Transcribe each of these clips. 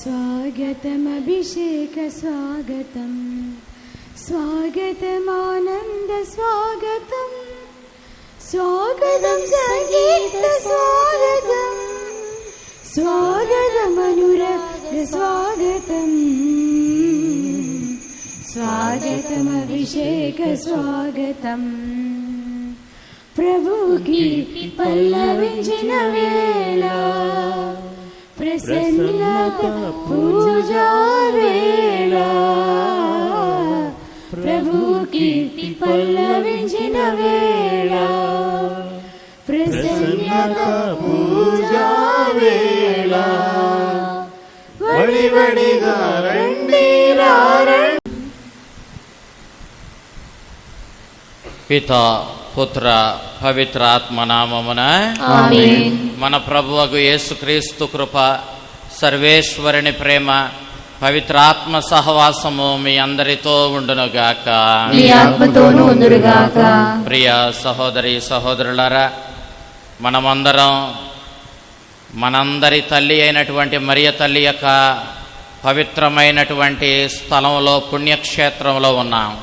स्वागतमभिषेकं स्वागतं स्वागतमानन्द स्वागतं स्वागतं सङ्गीतं स्वागतं स्वागतमनुरगस्वागतं स्वागतमभिषेकस्वागतं प्रभुगी पल्लवञ्जनवेला। ప్రసన్నత పూజా వేళ. ప్రభుకి పల్లవించిన వేళ ప్రసన్నత రండి పిత పుత్ర పవిత్ర ఆత్మ నామమున ఆమేన్. మన ప్రభువకు యేసుక్రీస్తు కృప సర్వేశ్వరుని ప్రేమ పవిత్రాత్మ సహవాసము మీ అందరితో ఉండునుగాక. ప్రియ సహోదరి సహోదరులారా మనమందరం మనందరి తల్లి అయినటువంటి మరియ తల్లి యొక్క పవిత్రమైనటువంటి స్థలంలో పుణ్యక్షేత్రంలో ఉన్నాం.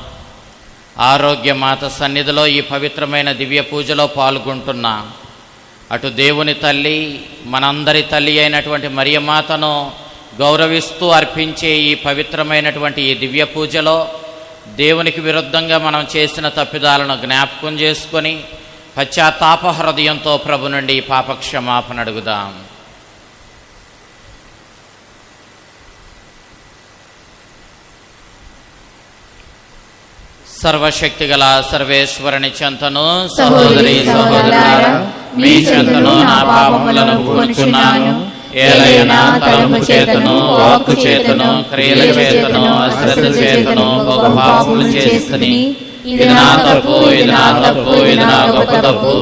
ఆరోగ్య మాత సన్నిధిలో ఈ పవిత్రమైన దివ్య పూజలో పాల్గొంటున్నాం. అటు దేవుని తల్లి మనందరి తల్లి అయినటువంటి మరియమాతను గౌరవిస్తూ అర్పించే ఈ పవిత్రమైనటువంటి ఈ దివ్య పూజలో దేవునికి విరుద్ధంగా మనం చేసిన తప్పిదాలను జ్ఞాపకం చేసుకొని పశ్చాత్తాప హృదయంతో ప్రభు నుండి పాపక్షమాపణ అడుగుదాం. సర్వశక్తిగల సర్వేశ్వరుని చెంతను సహోదరి సహోదరులారా మీ చెంతను నా పాపములను కూర్చున్నాను. ఏలైనా తలుపు చేతను వాక్కు చేతను క్రియల చేతను అశ్రద్ధ చేతను ఒక పాపములు చేస్తుని. ఇది నా తప్పు ఇది నా తప్పు ఇది నా గొప్ప తప్పు.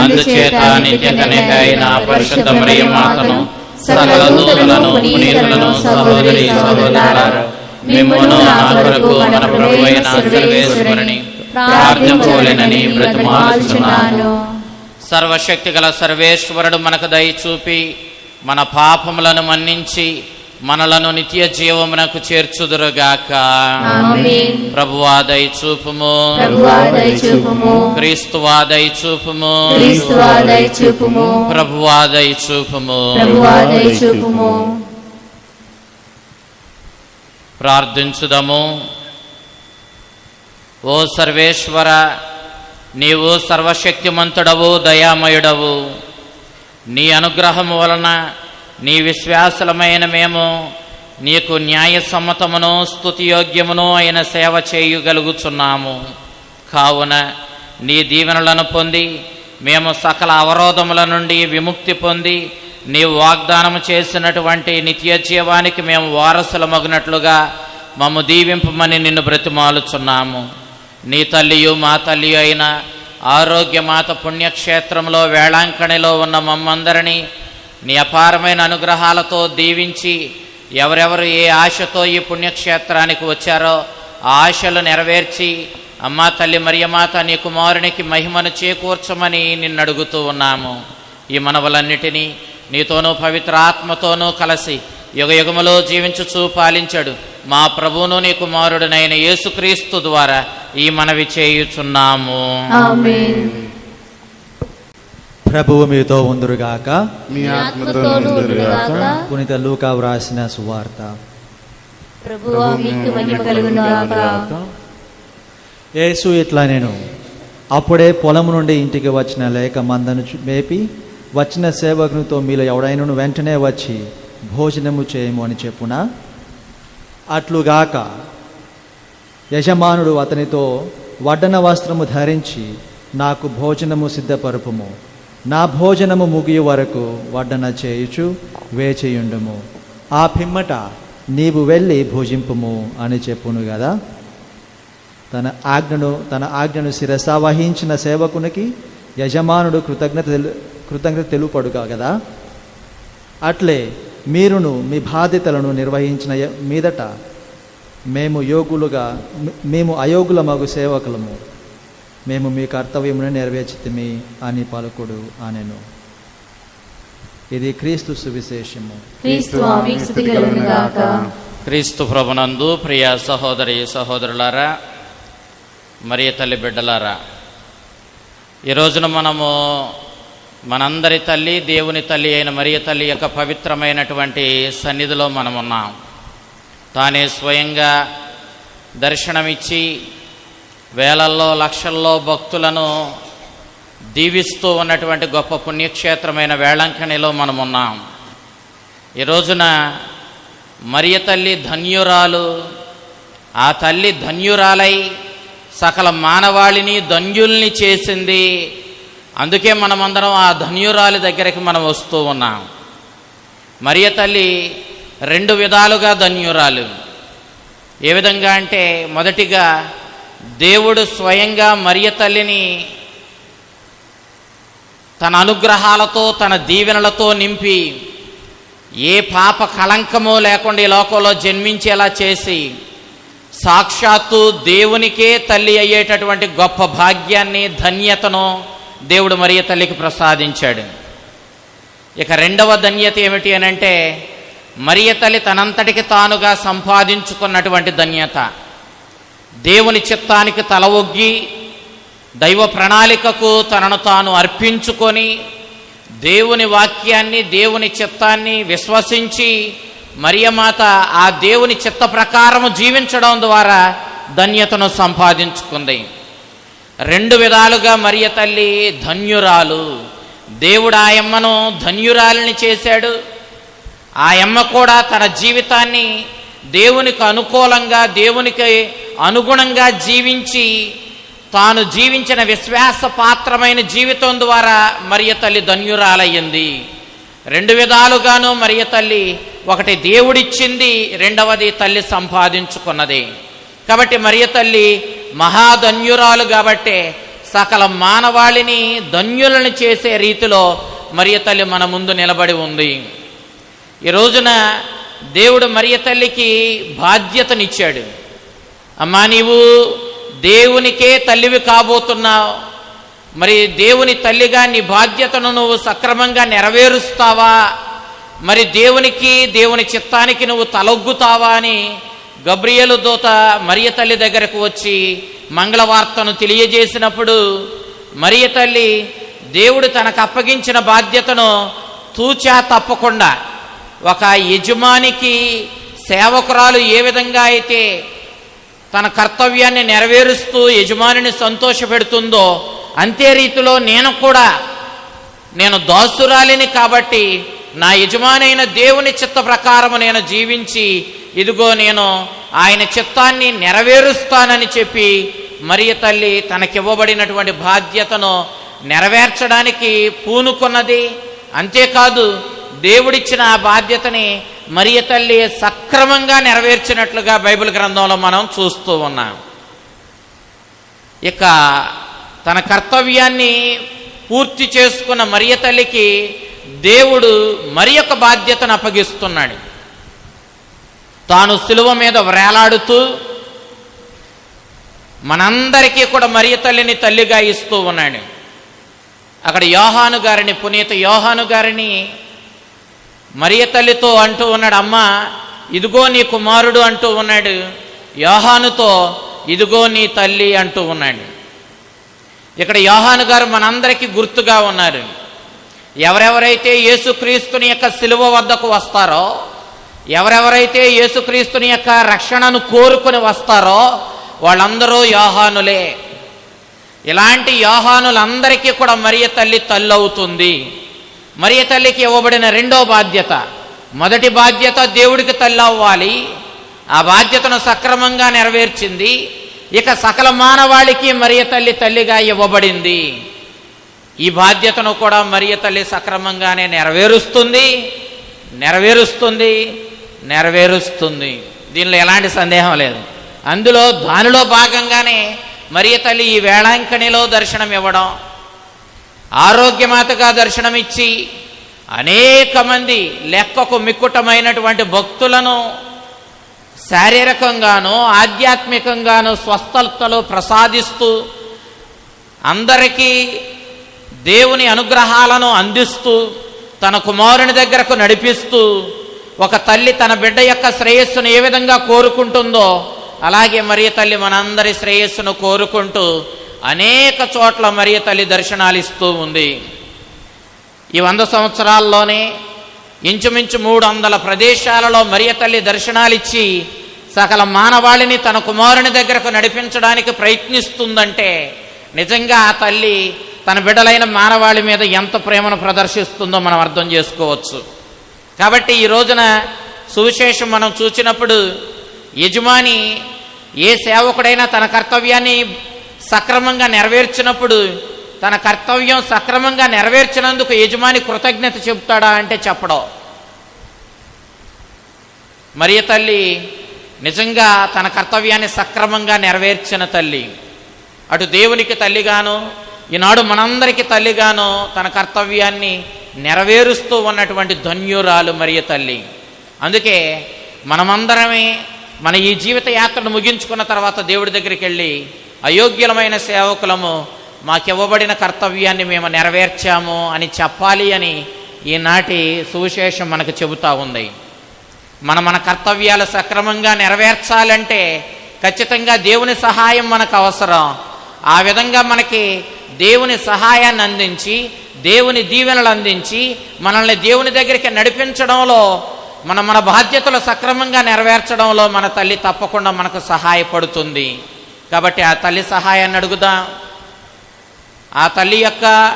అందుచేత నిత్య కనిక అయిన పరిశుద్ధ మరియు మాతను సకల దూతలను పునీతులను సహోదరి సహోదరులారా మిమ్మును నా కొరకు మన ప్రభు అయిన సర్వేశ్వరుని ప్రార్థించలేనని బ్రతిమాలుచున్నాను. సర్వశక్తి గల సర్వేశ్వరుడు మనకు దయ చూపి మన పాపములను మన్నించి మనలను నిత్య జీవమునకు చేర్చుదురుగాక. ఆమేన్. ప్రభువా దయ చూపుము. ప్రభువా దయచూపుము క్రీస్తువా దయ చూపుము. క్రీస్తువా దయచూపుము ప్రభువా దయ చూపుము. ప్రభువా దయచూపుము ప్రార్థించుదము. ఓ సర్వేశ్వర నీవు సర్వశక్తిమంతుడవు దయామయుడవు. నీ అనుగ్రహము వలన నీ విశ్వాసులమైన మేము నీకు న్యాయసమ్మతమును స్తుతియోగ్యమును అయిన సేవ చేయగలుగుచున్నాము. కావున నీ దీవెనలను పొంది మేము సకల అవరోధముల నుండి విముక్తి పొంది నీ వాగ్దానం చేసినటువంటి నిత్య జీవానికి మేము వారసులమగినట్లుగా మమ్ము దీవింపమని నిన్ను బ్రతిమాలుచున్నాము. నీ తల్లియు మా తల్లి అయిన ఆరోగ్యమాత పుణ్యక్షేత్రంలో వేళాంకణిలో ఉన్న మమ్మందరినీ నీ అపారమైన అనుగ్రహాలతో దీవించి ఎవరెవరు ఏ ఆశతో ఈ పుణ్యక్షేత్రానికి వచ్చారో ఆ ఆశలు నెరవేర్చి అమ్మా తల్లి మరియమాత నీ కుమారునికి మహిమను చేకూర్చమని నిన్ను అడుగుతూ ఉన్నాము. ఈ మనవలన్నిటినీ నీతోనూ పవిత్ర ఆత్మతోనూ కలిసి యుగయుగములో జీవించుచూ పాలించాడు. మా ప్రభువును నీ కుమారుడునైన యేసుక్రీస్తు ద్వారా ఈ మనవి చేయుచున్నాము. ఆమేన్. ప్రభువు మీతో ఉందురుగాక మీ ఉండుగాక పునీత లూకా వ్రాసిన సువార్త. ప్రభువా మీకు మహిమ కలుగునుగాక. యేసు ఇట్లా నేను అప్పుడే పొలము నుండి ఇంటికి వచ్చిన లేక మందను మేపి వచ్చిన సేవకునితో మీలో ఎవడైనను వెంటనే వచ్చి భోజనము చేయము అని చెప్పునా? అట్లుగాక యజమానుడు అతనితో వడ్డన వస్త్రము ధరించి నాకు భోజనము సిద్ధపరుపుము. నా భోజనము ముగియు వరకు వడ్డన చేయుచు వేచియుండుము. ఆ పిమ్మట నీవు వెళ్ళి భోజింపుము అని చెప్పును కదా తన ఆజ్ఞను తన ఆజ్ఞను శిరస వహించిన సేవకునికి యజమానుడు కృతజ్ఞత తెలు కృతజ్ఞత తెలుపడుగా కదా అట్లే మీరును మీ బాధ్యతలను నిర్వహించిన మీదట మేము యోగులుగా మేము అయోగుల మగు సేవకులము. మేము మీ కర్తవ్యమును నెరవేర్చితిమి అని పలుకుడు అనెను ఇది క్రీస్తు సువిశేషము. క్రీస్తు మీకు ప్రభునందు ప్రియ సహోదరి సహోదరులారా మరియ తల్లి బిడ్డలారా ఈ రోజున మనము మనందరి తల్లి దేవుని తల్లి అయిన మరియ తల్లి యొక్క పవిత్రమైనటువంటి సన్నిధిలో మనం ఉన్నాం తానే స్వయంగా దర్శనమిచ్చి వేలల్లో లక్షల్లో భక్తులను దీవిస్తూ ఉన్నటువంటి గొప్ప పుణ్యక్షేత్రమైన వేళంకణిలో మనం ఉన్నాం ఈ రోజున మరియ తల్లి ధన్యురాలు ఆ తల్లి ధన్యురాలై సకల మానవాళిని ధన్యుల్ని చేసింది అందుకే మనమందరం ఆ ధన్యురాలి దగ్గరికి మనం వస్తూ ఉన్నాం. మరియ తల్లి రెండు విధాలుగా ధన్యురాలు. ఏ విధంగా అంటే మొదటిగా దేవుడు స్వయంగా మరియ తల్లిని తన అనుగ్రహాలతో తన దీవెనలతో నింపి ఏ పాప కళంకమో లేకుండా ఈ లోకంలో జన్మించేలా చేసి సాక్షాత్తు దేవునికే తల్లి అయ్యేటటువంటి గొప్ప భాగ్యాన్ని ధన్యతను దేవుడు మరియ తల్లికి ప్రసాదించాడు. ఇక రెండవ ధన్యత ఏమిటి అని అంటే మరియ తల్లి తనంతటికి తానుగా సంపాదించుకున్నటువంటి ధన్యత. దేవుని చిత్తానికి తల ఒగ్గి దైవ ప్రణాళికకు తనను తాను అర్పించుకొని దేవుని వాక్యాన్ని దేవుని చిత్తాన్ని విశ్వసించి మరియమాత ఆ దేవుని చిత్త ప్రకారము జీవించడం ద్వారా ధన్యతను సంపాదించుకుంది. రెండు విధాలుగా మరియ తల్లి ధన్యురాలు. దేవుడు ఆయమ్మను ధన్యురాలని చేశాడు. ఆయమ్మ కూడా తన జీవితాన్ని దేవునికి అనుకూలంగా దేవునికి అనుగుణంగా జీవించి తాను జీవించిన విశ్వాస పాత్రమైన జీవితం ద్వారా మరియ తల్లి ధన్యురాలయ్యింది. రెండు విధాలుగాను మరియ తల్లి ఒకటి దేవుడిచ్చింది రెండవది తల్లి సంపాదించుకున్నది. కాబట్టి మరియ తల్లి మహాధన్యురాలు కాబట్టే సకల మానవాళిని ధన్యులను చేసే రీతిలో మరియ తల్లి మన ముందు నిలబడి ఉంది. ఈ రోజున దేవుడు మరియ తల్లికి బాధ్యతనిచ్చాడు. అమ్మా నీవు దేవునికే తల్లివి కాబోతున్నావు. మరి దేవుని తల్లిగా నీ బాధ్యతను నువ్వు సక్రమంగా నెరవేరుస్తావా? మరి దేవునికి దేవుని చిత్తానికి నువ్వు తలొగ్గుతావా అని గబ్రియలు దూత మరియ తల్లి దగ్గరకు వచ్చి మంగళవార్తను తెలియజేసినప్పుడు మరియ తల్లి దేవుడు తనకు అప్పగించిన బాధ్యతను తూచా తప్పకుండా ఒక యజమానికి సేవకురాలు ఏ విధంగా అయితే తన కర్తవ్యాన్ని నెరవేరుస్తూ యజమానిని సంతోషపెడుతుందో అంతే రీతిలో నేను కూడా నేను దాసురాలిని కాబట్టి నా యజమానైన దేవుని చిత్త ప్రకారము నేను జీవించి ఇదిగో నేను ఆయన చిత్తాన్ని నెరవేరుస్తానని చెప్పి మరియ తల్లి తనకివ్వబడినటువంటి బాధ్యతను నెరవేర్చడానికి పూనుకున్నది. అంతేకాదు దేవుడిచ్చిన ఆ బాధ్యతని మరియ తల్లి సక్రమంగా నెరవేర్చినట్లుగా బైబిల్ గ్రంథంలో మనం చూస్తూ ఉన్నాం. ఇక తన కర్తవ్యాన్ని పూర్తి చేసుకున్న మరియ తల్లికి దేవుడు మరి యొక్క బాధ్యతను అప్పగిస్తున్నాడు. తాను సులువ మీద వ్రేలాడుతూ మనందరికీ కూడా మరియ తల్లిని తల్లిగా ఇస్తూ ఉన్నాడు. అక్కడ యోహాను గారిని పునీత యోహాను గారిని మరియ తల్లితో అంటూ ఉన్నాడు అమ్మ ఇదిగో నీ కుమారుడు అంటూ ఉన్నాడు యోహానుతో ఇదిగో నీ తల్లి అంటూ ఉన్నాడు. ఇక్కడ యోహాను గారు మనందరికీ గుర్తుగా ఉన్నారు. ఎవరెవరైతే యేసుక్రీస్తుని యొక్క సిలువ వద్దకు వస్తారో ఎవరెవరైతే యేసుక్రీస్తుని యొక్క రక్షణను కోరుకుని వస్తారో వాళ్ళందరూ యోహానులే. ఇలాంటి యోహానులందరికీ కూడా మరియ తల్లి తల్లవుతుంది. మరియ తల్లికి ఇవ్వబడిన రెండో బాధ్యత. మొదటి బాధ్యత దేవుడికి తల్లి అవ్వాలి ఆ బాధ్యతను సక్రమంగా నెరవేర్చింది. ఇక సకల మానవాళికి మరియ తల్లి తల్లిగా ఇవ్వబడింది. ఈ బాధ్యతను కూడా మరియ తల్లి సక్రమంగానే నెరవేరుస్తుంది. నెరవేరుస్తుంది. నెరవేరుస్తుంది. దీనిలో ఎలాంటి సందేహం లేదు. అందులో దానిలో భాగంగానే మరియ తల్లి ఈ వేళాంకణిలో దర్శనం ఇవ్వడం ఆరోగ్యమాతగా దర్శనమిచ్చి అనేక మంది లెక్కకు మిక్కుటమైనటువంటి భక్తులను శారీరకంగానో ఆధ్యాత్మికంగానో స్వస్థతలో ప్రసాదిస్తూ అందరికీ దేవుని అనుగ్రహాలను అందిస్తూ తన కుమారుని దగ్గరకు నడిపిస్తూ ఒక తల్లి తన బిడ్డ యొక్క శ్రేయస్సును ఏ విధంగా కోరుకుంటుందో అలాగే మరియ తల్లి మనందరి శ్రేయస్సును కోరుకుంటూ అనేక చోట్ల మరియ తల్లి దర్శనాలు ఇస్తూ ఉంది. ఈ వంద సంవత్సరాల్లోనే ఇంచుమించు మూడు వందల ప్రదేశాలలో మరియ తల్లి దర్శనాలిచ్చి సకల మానవాళిని తన కుమారుని దగ్గరకు నడిపించడానికి ప్రయత్నిస్తుందంటే నిజంగా ఆ తల్లి తన బిడ్డలైన మానవాళి మీద ఎంత ప్రేమను ప్రదర్శిస్తుందో మనం అర్థం చేసుకోవచ్చు. కాబట్టి ఈ రోజున సువిశేషం మనం చూసినప్పుడు యజమాని ఏ సేవకుడైనా తన కర్తవ్యాన్ని సక్రమంగా నెరవేర్చినప్పుడు తన కర్తవ్యం సక్రమంగా నెరవేర్చినందుకు యజమాని కృతజ్ఞత చెబుతాడా అంటే చెప్పడం. మరియ తల్లి నిజంగా తన కర్తవ్యాన్ని సక్రమంగా నెరవేర్చిన తల్లి. అటు దేవునికి తల్లిగాను ఈనాడు మనందరికీ తల్లిగాను తన కర్తవ్యాన్ని నెరవేరుస్తూ ఉన్నటువంటి ధన్యురాలు మరియ తల్లి. అందుకే మనమందరమే మన ఈ జీవిత యాత్రను ముగించుకున్న తర్వాత దేవుడి దగ్గరికి వెళ్ళి అయోగ్యులమైన సేవకులము మాకివ్వబడిన కర్తవ్యాన్ని మేము నెరవేర్చాము అని చెప్పాలి అని ఈనాటి సువిశేషం మనకు చెబుతూ ఉంది. మన మన కర్తవ్యాలు సక్రమంగా నెరవేర్చాలంటే ఖచ్చితంగా దేవుని సహాయం మనకు అవసరం. ఆ విధంగా మనకి దేవుని సహాయాన్ని అందించి దేవుని దీవెనలు అందించి మనల్ని దేవుని దగ్గరికి నడిపించడంలో మన మన బాధ్యతలు సక్రమంగా నెరవేర్చడంలో మన తల్లి తప్పకుండా మనకు సహాయపడుతుంది. కాబట్టి ఆ తల్లి సహాయాన్ని అడుగుదాం. ఆ తల్లి యొక్క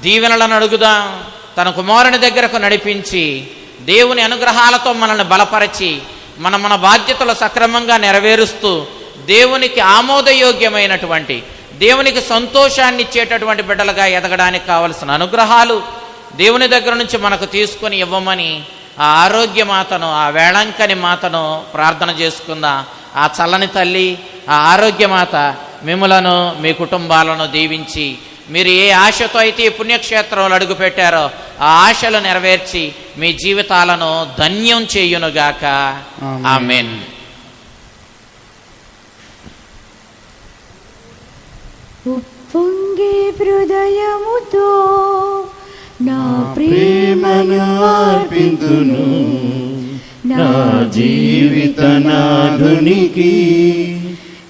దీవెనలను అడుగుదాం. తన కుమారుని దగ్గరకు నడిపించి దేవుని అనుగ్రహాలతో మనల్ని బలపరచి మన మన బాధ్యతలు సక్రమంగా నెరవేరుస్తూ దేవునికి ఆమోదయోగ్యమైనటువంటి దేవునికి సంతోషాన్ని ఇచ్చేటటువంటి బిడ్డలుగా ఎదగడానికి కావలసిన అనుగ్రహాలు దేవుని దగ్గర నుంచి మనకు తీసుకొని ఇవ్వమని ఆ ఆరోగ్య మాతను ఆ వేళంకని మాతను ప్రార్థన చేసుకుందాం. ఆ చల్లని తల్లి ఆ ఆరోగ్య మాత మిమ్మలను మీ కుటుంబాలను దీవించి మీరు ఏ ఆశతో అయితే ఈ పుణ్యక్షేత్రంలో అడుగుపెట్టారో ఆ ఆశలు నెరవేర్చి మీ జీవితాలను ధన్యం చేయునుగాక. ఆమెన్. ఉప్పొంగే హృదయముతో నా ప్రేమను అర్పింతును. నా జీవిత నాధునికి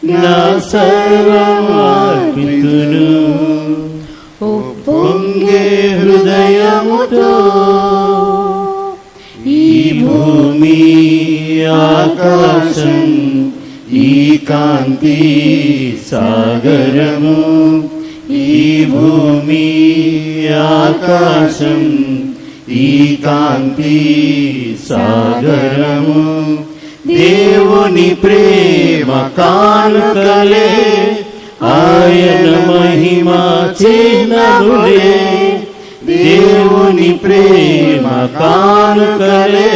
నా సర్వము అర్పింతును. పొంగే హృదయముతో ఈ భూమి ఆకాశం కాంతి సాగరము ఈ భూమి ఆకాశం ఈ కాంతి సాగరము. దేవుని ప్రేమ కానుకలే ఆయన మహిమా చిహ్నములే. దేవుని ప్రేమ కానుకలే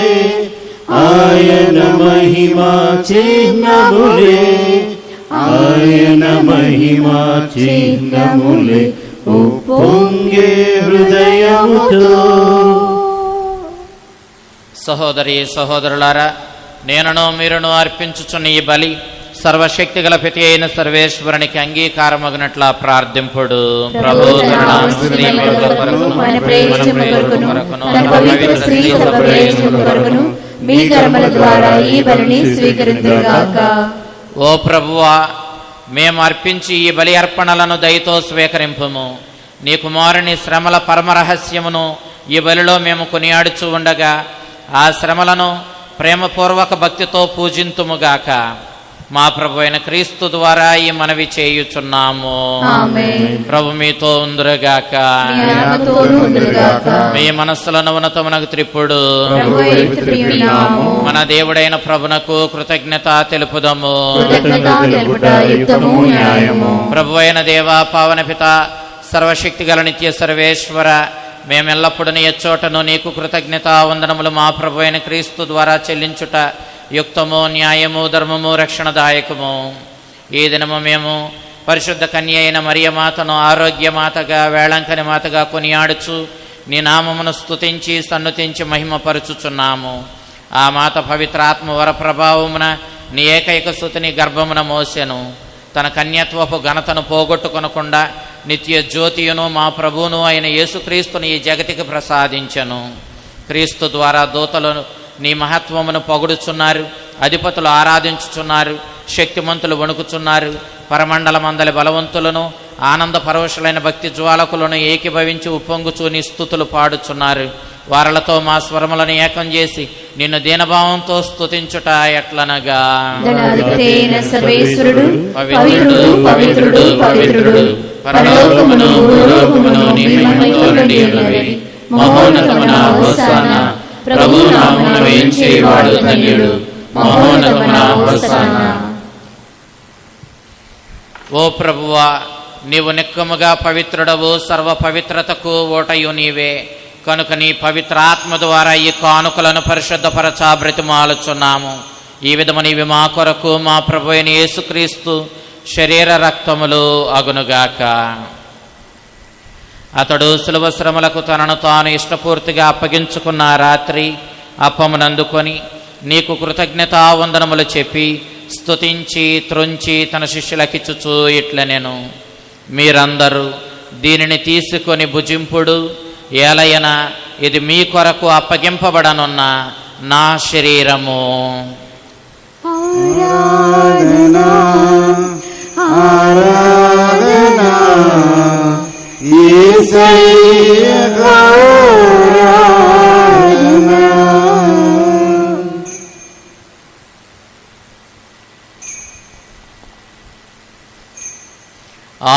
ఆయన మహిమ చిహ్నములే. ఆయన మహిమ చిహ్నములే. ఉప్పొంగే హృదయముతో. సహోదరి సహోదరులారా నేనను మీరును అర్పించుచున్న ఈ బలి సర్వశక్తి గల ప్రతి అయిన సర్వేశ్వరునికి అంగీకారమగినట్ల ప్రార్థింపుడు. ప్రభు మీ కర్మల ద్వారా ఈ బలిని స్వీకరించుగాక ఓ ప్రభువా మేము అర్పించి ఈ బలి అర్పణలను దయతో స్వీకరింపుము. నీ కుమారుని శ్రమల పరమ రహస్యమును ఈ బలిలో మేము కొనియాడుచు ఉండగా ఆ శ్రమలను ప్రేమపూర్వక భక్తితో పూజింతుముగాక మా ప్రభు అయిన క్రీస్తు ద్వారా ఈ మనవి చేయుచున్నాము. ప్రభు మీతో ఉందురుగాక మీ మనస్సులను ఉన్నతమునకు త్రిప్పుడు. మన దేవుడైన ప్రభునకు కృతజ్ఞత తెలుపుదము. ప్రభు అయిన దేవ పావన పిత సర్వశక్తి గల నిత్య సర్వేశ్వర మేమెల్లప్పుడు నీ ఎచ్చోటను నీకు కృతజ్ఞత వందనములు మా ప్రభు అయిన క్రీస్తు ద్వారా చెల్లించుట యుక్తము న్యాయము ధర్మము రక్షణదాయకము. ఈ దినము మేము పరిశుద్ధ కన్య అయిన మరియమాతను ఆరోగ్యమాతగా వేళంకని మాతగా కొనియాడుచు నీ నామమును స్తుతించి సన్నుతించి మహిమపరుచుచున్నాము. ఆ మాత పవిత్రాత్మ వరప్రభావమున నీ ఏకైక స్థుతిని గర్భమున మోసెను. తన కన్యత్వపు ఘనతను పోగొట్టుకొనకుండా నిత్య జ్యోతియును మా ప్రభువును అయిన యేసుక్రీస్తుని ఈ జగతికి ప్రసాదించను. క్రీస్తు ద్వారా దూతలను నీ మహత్వమును పొగుడుచున్నారు అధిపతులు ఆరాధించుచున్నారు శక్తిమంతులు వణుకుచున్నారు పరమండల మందలి బలవంతులను ఆనంద పరవశులైన భక్తి జ్వాలకులను ఏకీభవించి ఉప్పొంగుచు నీ స్థుతులు పాడుచున్నారు. వారలతో మా స్వరములను ఏకం చేసి నిన్ను దీనభావంతో స్తుతించుట ఎట్లనగా? పవిత్రుడు పవిత్రుడు పవిత్రుడు పరలోకమును భూలోకమును నీ మహిమతో నిండి ఉన్నవి మహోన్నతమున హోసాన ప్రభు నామమున వేయించేవాడు ధన్యుడు. మహోన్నతమైన హోసాన ఓ ప్రభువా నీవు నిక్కముగా పవిత్రుడవు సర్వ పవిత్రతకు ఓటయు నీవే. కనుక నీ పవిత్ర ఆత్మ ద్వారా ఈ కానుకలను పరిశుద్ధపరచా బ్రతిమాలుచున్నాము. ఈ విధము నీవి మా కొరకు మా ప్రభు అయిన యేసుక్రీస్తు శరీర రక్తములు అగునుగాక. అతడు సులభ శ్రమలకు తనను తాను ఇష్టపూర్తిగా అప్పగించుకున్న రాత్రి అప్పమునందుకొని నీకు కృతజ్ఞతావందనములు చెప్పి స్తుతించి త్రుంచి తన శిష్యులకిచ్చుచూ ఇట్ల నేను మీరందరూ దీనిని తీసుకొని భుజింపుడు ఏలయన ఇది మీ కొరకు అప్పగింపబడనున్న నా శరీరము. ఆరాధనా ఆరాధనా. ఆ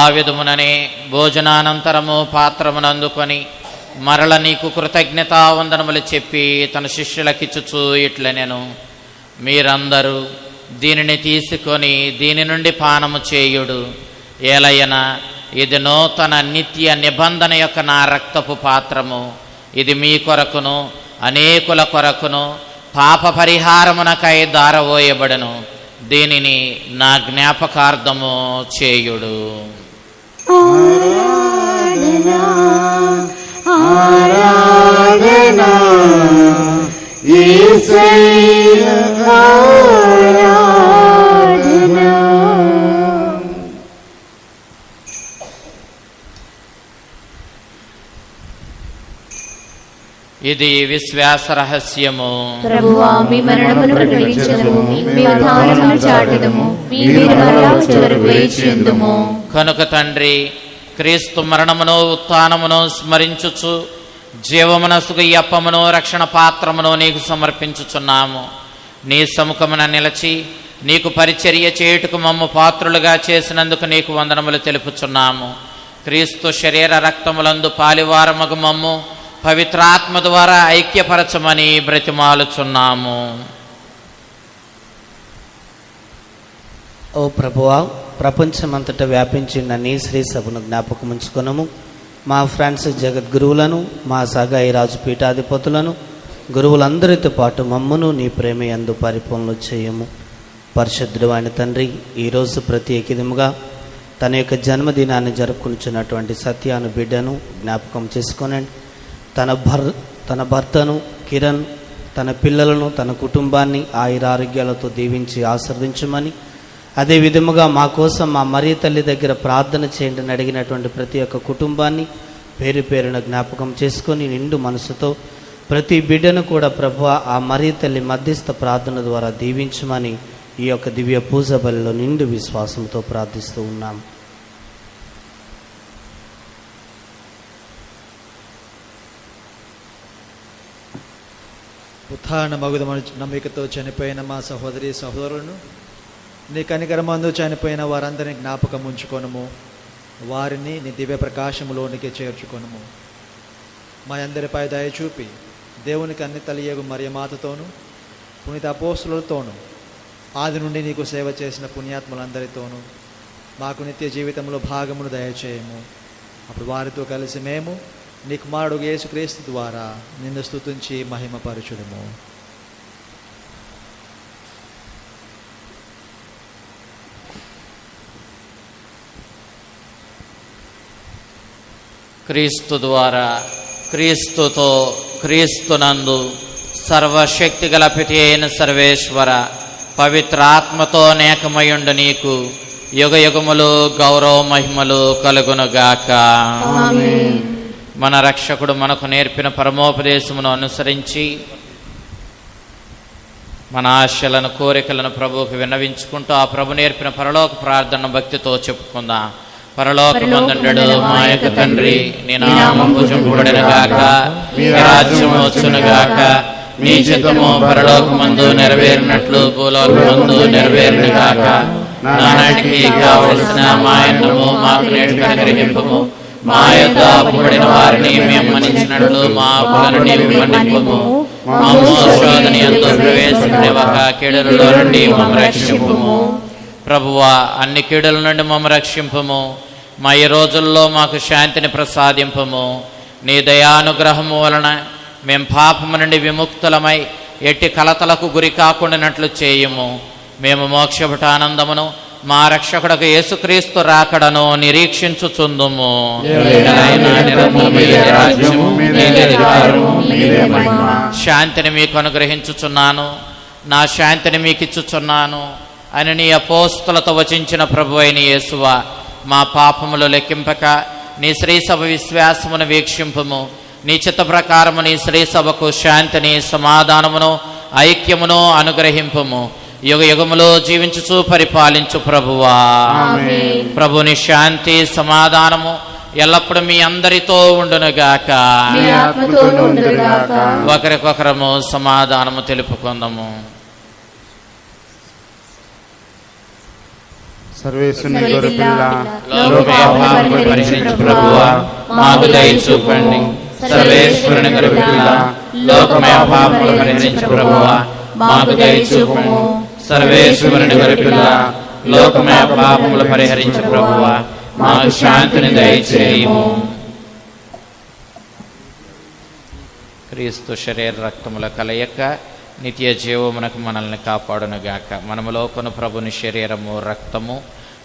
విధముననే భోజనానంతరము పాత్రమునందుకొని మరల నీకు కృతజ్ఞతావందనములు చెప్పి తన శిష్యులకిచ్చుచు ఇట్ల నేను. మీరందరూ దీనిని తీసుకొని దీని నుండి పానము చేయుడు. ఏలయన ఇది నూతన నిత్య నిబంధన యొక్క నా రక్తపు పాత్రము. ఇది మీ కొరకును అనేకుల కొరకును పాప పరిహారమునకై దారవోయబడను. దీనిని నా జ్ఞాపకార్థము చేయుడు. ఆరాధనా ఆరాధనా ఇది విశ్వాస రహస్యము ప్రభువా మీ మరణమును ప్రకటించదము మీ ఉత్థానమును చాటెదము మీ మరణము చివరకు వేచియుందుము. కనుక తండ్రి క్రీస్తు మరణమును ఉత్థానమును స్మరించుచు జీవమునసుగు అప్పమును రక్షణ పాత్రమును నీకు సమర్పించుచున్నాము. నీ సముఖమున నిలచి నీకు పరిచర్య చేయుటకు మమ్ము పాత్రులుగా చేసినందుకు నీకు వందనములు తెలుపుచున్నాము. క్రీస్తు శరీర రక్తములందు పాలివారమగు మమ్ము పవిత్రాత్మ ద్వారా ఐక్యపరచమని బ్రతిమాలుచున్నాము. ఓ ప్రభువా ప్రపంచమంతటా వ్యాపించిన నీ శ్రీ సభను జ్ఞాపకం ఉంచుకునము మా ఫ్రెండ్స్ జగద్గురువులను మా సగాయి రాజు పీఠాధిపతులను గురువులందరితో పాటు మమ్మను నీ ప్రేమ ఎందు పరిపూర్ణలు చేయము. పరిశుద్ధుడు ఆయన తండ్రి ఈరోజు ప్రత్యేకిదముగా తన యొక్క జన్మదినాన్ని జరుపుకుంటున్నటువంటి సత్యాను బిడ్డను జ్ఞాపకం చేసుకొనండి. తన భర్ తన భర్తను కిరణ్ తన పిల్లలను తన కుటుంబాన్ని ఆయురారోగ్యాలతో దీవించి ఆశీర్వదించమని అదే విధముగా మా కోసం మా మరియ తల్లి దగ్గర ప్రార్థన చేయండి అని అడిగినటువంటి ప్రతి ఒక్క కుటుంబాన్ని పేరు పేరున జ్ఞాపకం చేసుకొని నిండు మనసుతో ప్రతి బిడ్డను కూడా ప్రభు ఆ మరియ తల్లి మధ్యస్థ ప్రార్థన ద్వారా దీవించమని ఈ యొక్క దివ్య పూజ బలిలో నిండు విశ్వాసంతో ప్రార్థిస్తూ ఉన్నాం. ఉత్థాన మగుదమని నమ్మికతో చనిపోయిన మా సహోదరి సహోదరులను నీ కనికరమందు చనిపోయిన వారందరినీ జ్ఞాపకం ఉంచుకొనము. వారిని నీ దివ్య ప్రకాశములోనికి చేర్చుకొనము. మా అందరిపై దయ చూపి దేవునికి అన్ని తలియగు మరియమాతతోనూ పునీత అపోస్తులతోనూ ఆది నుండి నీకు సేవ చేసిన పుణ్యాత్ములందరితోనూ మాకు నిత్య జీవితంలో భాగమును దయచేయము. అప్పుడు వారితో కలిసి మేము నీ కుమారుడు యేసుక్రీస్తు ద్వారా నిన్ను స్తుతించి మహిమపరచుడము క్రీస్తు ద్వారా క్రీస్తుతో క్రీస్తునందు సర్వశక్తి గల పితి అయిన సర్వేశ్వర పవిత్ర ఆత్మతో నేకమయుండు నీకు యుగ యుగములు గౌరవ మహిమలు కలుగునుగాక. ఆమేన్. మన రక్షకుడు మనకు నేర్పిన పరమోపదేశమును అనుసరించి మన ఆశలను కోరికలను ప్రభువుకి విన్నవించుకుంటూ ఆ ప్రభు నేర్పిన పరలోక ప్రార్థన భక్తితో చెప్పుకుందాం. పరలోకమందుండడు మా యొక్క తండ్రి. నీ నామం పూజింపబడిన గాక. నీ రాజ్యము వచ్చును గాక నీ చిత్తము పరలోకమందు నెరవేరినట్లు భూలోకమందు నెరవేరును గాక నానాటికి కావలసిన మా మాకు నేటికి అనుగ్రహింపము మా యొక్క అప్పుబడిన వారిని మేము మన్నించినట్లు మా అప్పులను నీవు మన్నింపము మమ్ము శోధన ఎందు ప్రవేశించవక నుండి మమ్మ రక్షింపము. ప్రభువా అన్ని కీడుల నుండి మమ్మ రక్షింపము. మా ఈ రోజుల్లో మాకు శాంతిని ప్రసాదింపము. నీ దయానుగ్రహము వలన మేము పాపము నుండి విముక్తులమై ఎట్టి కలతలకు గురి కాకుండానట్లు చేయము. మేము మోక్షపట ఆనందమును మా రక్షకుడకు యేసుక్రీస్తు రాకడను నిరీక్షించుచుందుము. శాంతిని మీకు అనుగ్రహించుచున్నాను. నా శాంతిని మీకు ఇచ్చుచున్నాను. అని నీ అపోస్తులతో వచించిన ప్రభు అయిన యేసువ మా పాపములు లెక్కింపక నీ శ్రీసభ విశ్వాసమును వీక్షింపము. నీ చిత్త ప్రకారము నీ శ్రీసభకు శాంతిని సమాధానమును ఐక్యమును అనుగ్రహింపము. యుగ యుగములో జీవించుచు పరిపాలించు ప్రభువా. ప్రభుని శాంతి సమాధానము ఎల్లప్పుడూ మీ అందరితో ఉండునుగాక. ఒకరికొకరము సమాధానము తెలుపుకుందాము. సర్వేశ్వరుని గొర్రెపిల్ల లోకమే పాపములు పరిహరించు ప్రభువా. మాకు దయ చూపండి. సర్వేశ్వరుని గొర్రెపిల్ల లోకమే పాపములు పరిహరించు ప్రభువా. మాకు దయ చూపము. సర్వేశ్వరుని గొర్రెపిల్ల లోకమే పాపములు పరిహరించు ప్రభువా మాకు శాంతిని దయచేయము. క్రీస్తు శరీర రక్తముల కలయక నిత్య జీవమునకు మనల్ని కాపాడునుగాక. మనము కొను ప్రభుని శరీరము రక్తము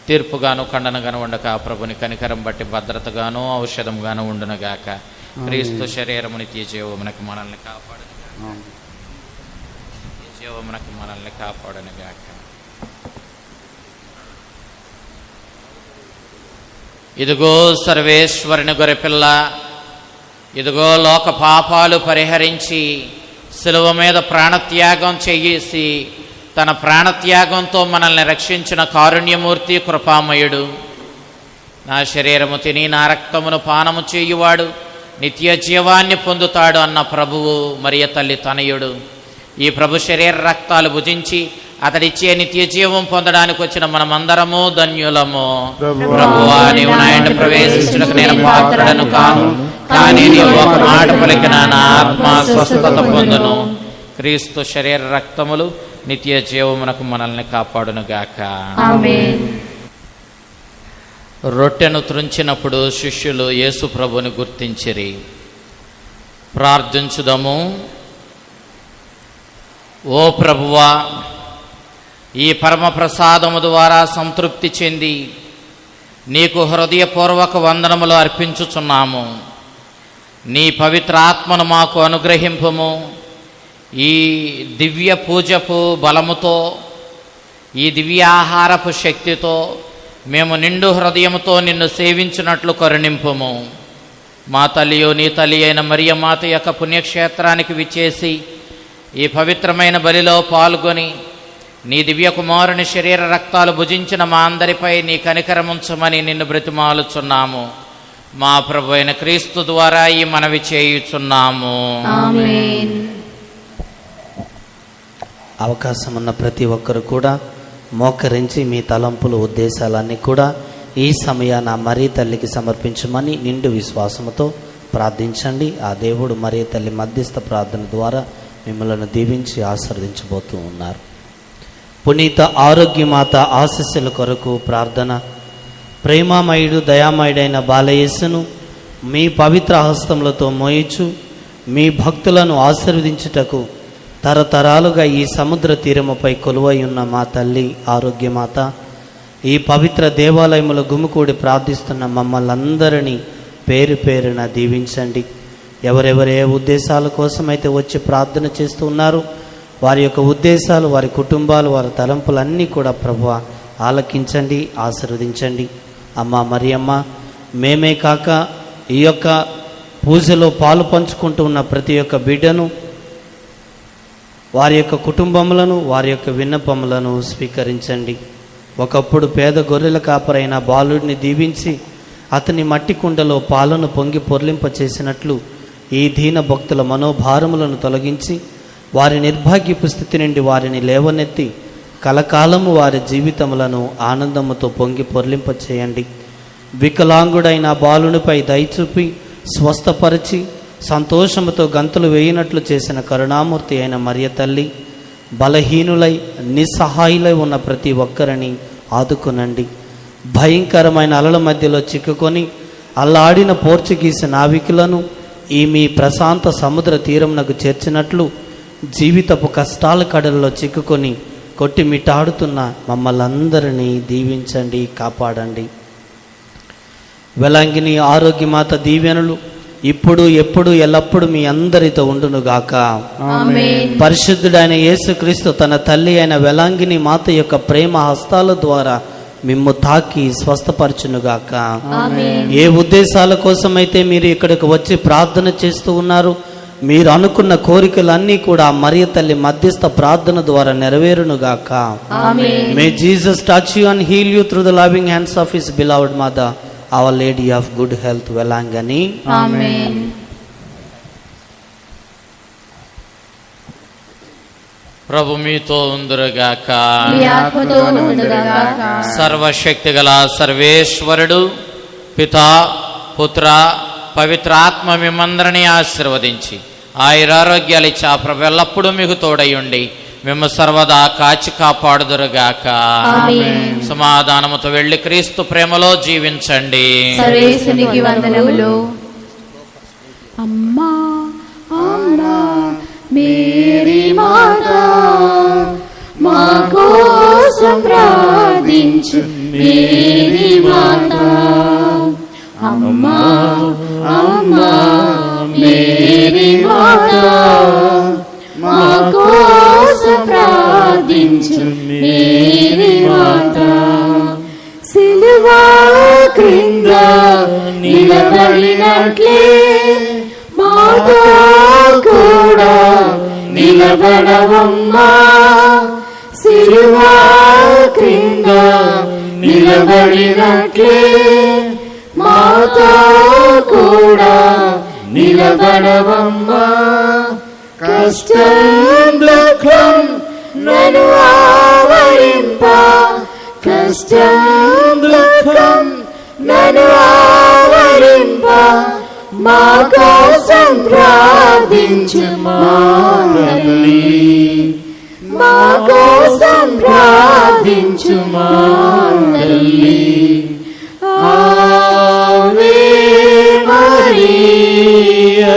తీర్పుగాను ఖండనగాను ఉండక ఆ ప్రభుని కనికరం బట్టి భద్రతగాను ఔషధంగాను ఉండునుగాక. క్రీస్తు శరీరము నిత్య జీవమునకు మనల్ని కాపాడునుగాక. జీవమునకు మనల్ని కాపాడునుగాక ఇదిగో సర్వేశ్వరుని గొర్రెపిల్ల ఇదిగో లోక పాపాలు పరిహరించి శిలువ మీద ప్రాణత్యాగం చేసి తన ప్రాణత్యాగంతో మనల్ని రక్షించిన కారుణ్యమూర్తి కృపామయుడు నా శరీరము తిని నా రక్తమును పానము చేయువాడు నిత్య జీవాన్ని పొందుతాడు అన్న ప్రభువు మరియ తల్లి తనయుడు ఈ ప్రభు శరీర రక్తాలు భుజించి అతడిచ్చే నిత్య జీవం పొందడానికి వచ్చిన మనమందరము ధన్యులము. ప్రభువా, నీవు ప్రవేశించుటకు నేను పాత్రను కాను. కానీ నీవు ఒక మాట పలికిన నా ఆత్మ స్వస్థత పొందును. క్రీస్తు శరీర రక్తములు నిత్య జీవమునకు మనల్ని కాపాడును గాక ఆమేన్. రొట్టెను త్రుంచినప్పుడు శిష్యులు యేసు ప్రభుని గుర్తించిరి. ప్రార్థించుదము. ఓ ప్రభువా ఈ పరమ ప్రసాదము ద్వారా సంతృప్తి చెంది నీకు హృదయపూర్వక వందనములు అర్పించుచున్నాము. నీ పవిత్రాత్మను మాకు అనుగ్రహింపము. ఈ దివ్య పూజపు బలముతో ఈ దివ్యాహారపు శక్తితో మేము నిండు హృదయముతో నిన్ను సేవించినట్లు కరుణింపము. మా తల్లియో నీ తల్లి అయిన మరియమాత యొక్క పుణ్యక్షేత్రానికి విచ్చేసి ఈ పవిత్రమైన బలిలో పాల్గొని నీ దివ్య కుమారుని శరీర రక్తాలు భుజించిన మా అందరిపై నీ కనికరముంచమని నిన్ను బ్రతిమాలుచున్నాము. మా ప్రభు అయిన క్రీస్తు ద్వారా ఈ మనవి చేయుచున్నాము. ఆమేన్. అవకాశం ఉన్న ప్రతి ఒక్కరు కూడా మోకరించి మీ తలంపులు ఉద్దేశాలన్నీ కూడా ఈ సమయాన మరీ తల్లికి సమర్పించమని నిండు విశ్వాసముతో ప్రార్థించండి. ఆ దేవుడు మరీ తల్లి మధ్యస్థ ప్రార్థన ద్వారా మిమ్మల్ని దీవించి ఆశీర్వదించబోతూ ఉన్నారు. పునీత ఆరోగ్యమాత ఆశీస్సుల కొరకు ప్రార్థన. ప్రేమామయుడు దయామయుడైన బాలయేసును మీ పవిత్ర హస్తములతో మోయిచు. మీ భక్తులను ఆశీర్వదించుటకు తరతరాలుగా ఈ సముద్ర తీరముపై కొలువై ఉన్న మా తల్లి ఆరోగ్యమాత ఈ పవిత్ర దేవాలయముల గుమికూడి ప్రార్థిస్తున్న మమ్మల్ని అందరినీ పేరు పేరున దీవించండి. ఎవరెవరే ఉద్దేశాల ఉద్దేశాల కోసమైతే వచ్చి ప్రార్థన చేస్తూ ఉన్నారు వారి యొక్క ఉద్దేశాలు వారి కుటుంబాలు వారి తలంపులన్నీ కూడా ప్రభు ఆలకించండి ఆశీర్వదించండి. అమ్మ మరియమ్మ మేమే కాక ఈ యొక్క పూజలో పాలు పంచుకుంటూ ఉన్న ప్రతి ఒక్క బిడ్డను వారి యొక్క కుటుంబములను వారి యొక్క విన్నపములను స్వీకరించండి. ఒకప్పుడు పేద గొర్రెల కాపరైన బాలుడిని దీవించి అతని మట్టి కుండలో పాలను పొంగి పొర్లింప చేసినట్లు ఈ దీన భక్తుల మనోభారములను తొలగించి వారి నిర్భాగ్యపు స్థితి నుండి వారిని లేవనెత్తి కలకాలము వారి జీవితములను ఆనందముతో పొంగి పొర్లింపచేయండి. వికలాంగుడైన బాలునిపై దయచూపి స్వస్థపరిచి సంతోషముతో గంతులు వేయినట్లు చేసిన కరుణామూర్తి అయిన మరియ తల్లి బలహీనులై నిస్సహాయులై ఉన్న ప్రతి ఒక్కరిని ఆదుకునండి. భయంకరమైన అలల మధ్యలో చిక్కుకొని అల్లాడిన పోర్చుగీస్ నావికులను ఈ మీ ప్రశాంత సముద్ర తీరమునకు చేర్చినట్లు జీవితపు కష్టాల కడల్లో చిక్కుకొని కొట్టిమిట్టాడుతున్న మమ్మల్ని అందరినీ దీవించండి కాపాడండి. వెలంగిని ఆరోగ్యమాత దీవెనలు ఇప్పుడు ఎప్పుడు ఎల్లప్పుడు మీ అందరితో ఉండునుగాక. పరిశుద్ధుడైన యేసుక్రీస్తు తన తల్లి అయిన వెలాంగిని మాత యొక్క ప్రేమ హస్తాల ద్వారా మిమ్ము తాకి స్వస్థపరచునుగాక. ఏ ఉద్దేశాల కోసమైతే మీరు ఇక్కడికి వచ్చి ప్రార్థన చేస్తూ ఉన్నారు మీరు అనుకున్న కోరికలన్నీ కూడా మరియ తల్లి మధ్యస్థ ప్రార్థన ద్వారా నెరవేరునుగాక. May Jesus touch you and heal you through the loving hands of his beloved mother our lady of good health Velankanni amen. ప్రభు మీతో ఉందురుగాక సర్వశక్తి గల సర్వేశ్వరుడు పితా పుత్ర పవిత్రాత్మ మిమ్మందరినీ ఆశీర్వదించి ఆయురారోగ్యాలు ఇచ్చి ఆ ప్రభు ఎల్లప్పుడూ మీకు తోడయుండి మేము సర్వదా కాచి కాపాడుదురుగాక. ఆమేన్. సమాధానముతో వెళ్ళి క్రీస్తు ప్రేమలో జీవించండి. అమ్మా అమ్మా మేరీ మాతా. మా కోసం ప్రార్థించు మేరీ మాత? అమ్మా అమ్మా మేరీ మాత? మా కోసం ప్రార్థించు మేరీ మాత? సిలువా క్రింద నిలబడినట్లే మాతో కూడా నిలబడవమ్మా. సిలువా క్రింద నిలబడినట్లే మాతో కూడా నిలబడవమ్మా. కష్టం దుఃఖం నన్ను ఆవరింప. కష్టం దుఃఖం నన్ను ఆవరింప. మా కోసం ప్రార్థించు మా మా కోసం ప్రార్థించు మా తల్లి ఆవే మరియా